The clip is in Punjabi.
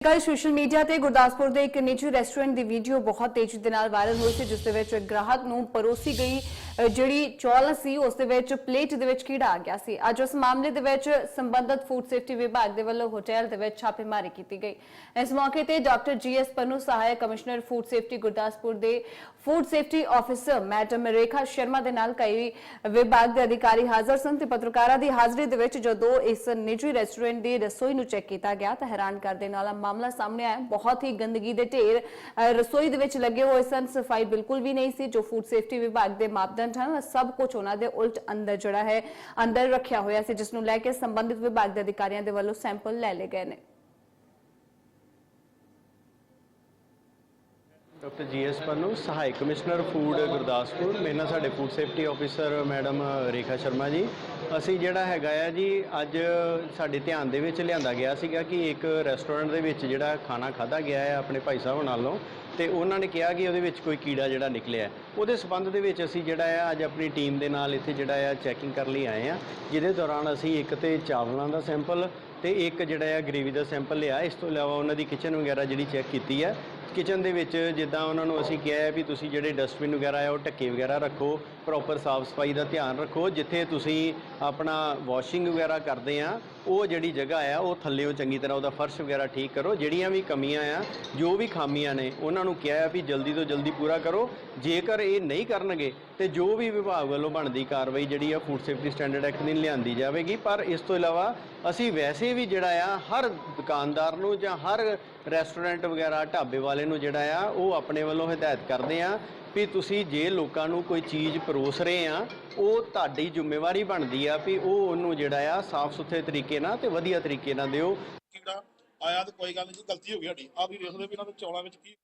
ਕੱਲ ਸੋਸ਼ਲ ਮੀਡੀਆ ਤੇ ਗੁਰਦਾਸਪੁਰ ਦੇ ਇੱਕ ਨਿੱਜੀ ਰੈਸਟੋਰੈਂਟ ਦੀ ਵੀਡੀਓ ਬਹੁਤ ਤੇਜ਼ੀ ਦੇ ਨਾਲ ਵਾਇਰਲ ਹੋਈ ਸੀ, ਜਿਸ ਦੇ ਵਿੱਚ ਇੱਕ ਗ੍ਰਾਹਕ ਨੂੰ ਪਰੋਸੀ ਗਈ ਜਿਹੜੀ ਚੌਲ ਸੀ, ਉਸ ਦੇ ਵਿੱਚ ਪਲੇਟ ਦੇ ਵਿੱਚ ਕੀੜਾ ਆ ਗਿਆ ਸੀ। ਅੱਜ ਉਸ ਮਾਮਲੇ ਦੇ ਵਿੱਚ ਸੰਬੰਧਤ ਫੂਡ ਸੇਫਟੀ ਵਿਭਾਗ ਦੇ ਵੱਲੋਂ ਹੋਟਲ ਦੇ ਵਿੱਚ ਛਾਪੇਮਾਰੀ ਕੀਤੀ ਗਈ। ਇਸ ਮੌਕੇ ਤੇ ਡਾਕਟਰ ਜੀਐਸ ਪੰਨੂ, ਸਹਾਇਕ ਕਮਿਸ਼ਨਰ ਫੂਡ ਸੇਫਟੀ ਗੁਰਦਾਸਪੁਰ ਦੇ food safety officer madam Rekha Sharma ਦੇ ਨਾਲ ਕਈ ਵਿਭਾਗ ਦੇ ਅਧਿਕਾਰੀ ਹਾਜ਼ਰ ਸਨ ਤੇ ਪੱਤਰਕਾਰਾਂ ਦੀ ਹਾਜ਼ਰੀ ਦੇ ਵਿੱਚ ਜਦੋਂ ਇਸ ਨਿੱਜੀ ਰੈਸਟੋਰੈਂਟ ਦੀ ਰਸੋਈ ਨੂੰ ਚੈੱਕ ਕੀਤਾ ਗਿਆ ਤਾਂ ਹੈਰਾਨ ਕਰ ਦੇਣ ਵਾਲਾ ਮਾਮਲਾ ਸਾਹਮਣੇ ਆਇਆ। ਬਹੁਤ ਹੀ ਗੰਦਗੀ ਦੇ ਢੇਰ ਰਸੋਈ ਦੇ ਵਿੱਚ ਲੱਗੇ ਹੋਏ ਸਨ। ਸਫ਼ਾਈ ਬਿਲਕੁਲ ਵੀ ਨਹੀਂ ਸੀ, ਜੋ ਫੂਡ ਸੇਫਟੀ ਵਿਭਾਗ ਦੇ ਮਾਪਦੰਡ ਹਨ ਸਭ ਕੁਝ ਉਹਨਾਂ ਦੇ ਉਲਟ ਅੰਦਰ ਜਿਹੜਾ ਹੈ, ਅੰਦਰ ਰੱਖਿਆ ਹੋਇਆ ਸੀ ਜਿਸ ਨੂੰ ਲੈ ਕੇ ਸੰਬੰਧਿਤ ਵਿਭਾਗ ਦੇ ਅਧਿਕਾਰੀਆਂ ਦੇ ਵੱਲੋਂ ਸੈਂਪਲ ਲੈ ਲਏ ਗਏ ਨੇ। ਡਾਕਟਰ ਜੀਐਸ ਪੰਨੂ, ਸਹਾਇਕ ਕਮਿਸ਼ਨਰ ਫੂਡ ਗੁਰਦਾਸਪੁਰ, ਮੇਰੇ ਨਾਲ ਸਾਡੇ food safety officer madam Rekha Sharma ji. ਅਸੀਂ ਜਿਹੜਾ ਹੈਗਾ ਆ ਜੀ, ਅੱਜ ਸਾਡੇ ਧਿਆਨ ਦੇ ਵਿੱਚ ਲਿਆਂਦਾ ਗਿਆ ਸੀਗਾ ਕਿ ਇੱਕ ਰੈਸਟੋਰੈਂਟ ਦੇ ਵਿੱਚ ਜਿਹੜਾ ਖਾਣਾ ਖਾਦਾ ਗਿਆ ਹੈ ਆਪਣੇ ਭਾਈ ਸਾਹਿਬ ਨਾਲੋਂ ਤੇ ਉਹਨਾਂ ਨੇ ਕਿਹਾ ਕਿ ਉਹਦੇ ਵਿੱਚ ਕੋਈ ਕੀੜਾ ਜਿਹੜਾ ਨਿਕਲਿਆ। ਉਹਦੇ ਸਬੰਧ ਦੇ ਵਿੱਚ ਅਸੀਂ ਜਿਹੜਾ ਆ, ਅੱਜ ਆਪਣੀ ਟੀਮ ਦੇ ਨਾਲ ਇੱਥੇ ਜਿਹੜਾ ਆ ਚੈਕਿੰਗ ਕਰਨ ਲਈ ਆਏ ਆ। ਜਿਹਦੇ ਦੌਰਾਨ ਅਸੀਂ ਇੱਕ ਤੇ ਚਾਵਲਾਂ ਦਾ ਸੈਂਪਲ ਤੇ ਇੱਕ ਜਿਹੜਾ ਆ ਗ੍ਰੇਵੀ ਦਾ ਸੈਂਪਲ ਲਿਆ। ਇਸ ਤੋਂ ਇਲਾਵਾ ਉਹਨਾਂ ਦੀ ਕਿਚਨ ਵਗੈਰਾ ਜਿਹੜੀ ਚੈੱਕ ਕੀਤੀ ਹੈ ਕਿਚਨ ਦੇ ਵਿੱਚ ਜਿੱਦਾਂ ਉਹਨਾਂ ਨੂੰ ਅਸੀਂ ਕਿਹਾ ਹੈ ਵੀ ਤੁਸੀਂ ਜਿਹੜੇ ਡਸਟਬਿਨ ਵਗੈਰਾ ਆ ਉਹ ਢੱਕੇ ਵਗੈਰਾ ਰੱਖੋ ਪ੍ਰੋਪਰ ਸਾਫ਼ ਸਫ਼ਾਈ ਦਾ ਧਿਆਨ ਰੱਖੋ, ਜਿੱਥੇ ਤੁਸੀਂ ਆਪਣਾ ਵਾਸ਼ਿੰਗ ਵਗੈਰਾ ਕਰਦੇ ਆ, ਉਹ ਜਿਹੜੀ ਜਗ੍ਹਾ ਆ ਉਹ ਥੱਲੇੋਂ ਚੰਗੀ ਤਰ੍ਹਾਂ ਉਹਦਾ ਫਰਸ਼ ਵਗੈਰਾ ਠੀਕ ਕਰੋ, ਜਿਹੜੀਆਂ ਵੀ ਕਮੀਆਂ ਆ, ਜੋ ਵੀ ਖਾਮੀਆਂ ਨੇ, ਉਹਨਾਂ ਨੂੰ ਕਿਹਾ ਹੈ ਵੀ ਜਲਦੀ ਤੋਂ ਜਲਦੀ ਪੂਰਾ ਕਰੋ, ਜੇਕਰ ਇਹ ਨਹੀਂ ਕਰਨਗੇ, ਤੇ ਜੋ ਵੀ ਵਿਭਾਗ ਵੱਲੋਂ ਬਣਦੀ ਕਾਰਵਾਈ ਜਿਹੜੀ ਆ ਫੂਡ ਸੇਫਟੀ ਸਟੈਂਡਰਡ ਐਕਟ ਦੀ ਲਿਆਂਦੀ ਜਾਵੇਗੀ, ਪਰ ਇਸ ਤੋਂ ਇਲਾਵਾ ਅਸੀਂ ਵੈਸੇ ਵੀ ਜਿਹੜਾ ਆ, ਹਰ ਦੁਕਾਨਦਾਰ ਨੂੰ ਜਾਂ ਹਰ ਰੈਸਟੋਰੈਂਟ ਵਗੈਰਾ ਢਾਬੇ ਵਾਲੇ ਨੂੰ ਜਿਹੜਾ ਆ, ਉਹ ਆਪਣੇ ਵੱਲੋਂ ਹਦਾਇਤ ਕਰਦੇ ਆ ਵੀ ਤੁਸੀਂ ਜੇ ਲੋਕਾਂ ਨੂੰ ਕੋਈ ਚੀਜ਼ ਪਰੋਸ ਰਹੇ ਆ, ਉਹ ਤੁਹਾਡੀ ਜ਼ਿੰਮੇਵਾਰੀ ਬਣਦੀ ਆ ਵੀ ਉਹ ਉਹਨੂੰ ਜਿਹੜਾ ਆ ਸਾਫ਼ ਸੁਥਰੇ ਤਰੀਕੇ ਨਾਲ ਤੇ ਵਧੀਆ ਤਰੀਕੇ ਨਾਲ ਦਿਓ। ਕੀੜਾ ਆਇਆ ਤੇ ਕੋਈ ਗੱਲ ਨਹੀਂ ਗਲਤੀ ਹੋ ਗਈ ਸਾਡੀ। ਆ ਵੀ ਵੇਖਦੇ ਵੀ ਇਹਨਾਂ ਦੇ ਚੌਲਾਂ ਵਿੱਚ ਕੀ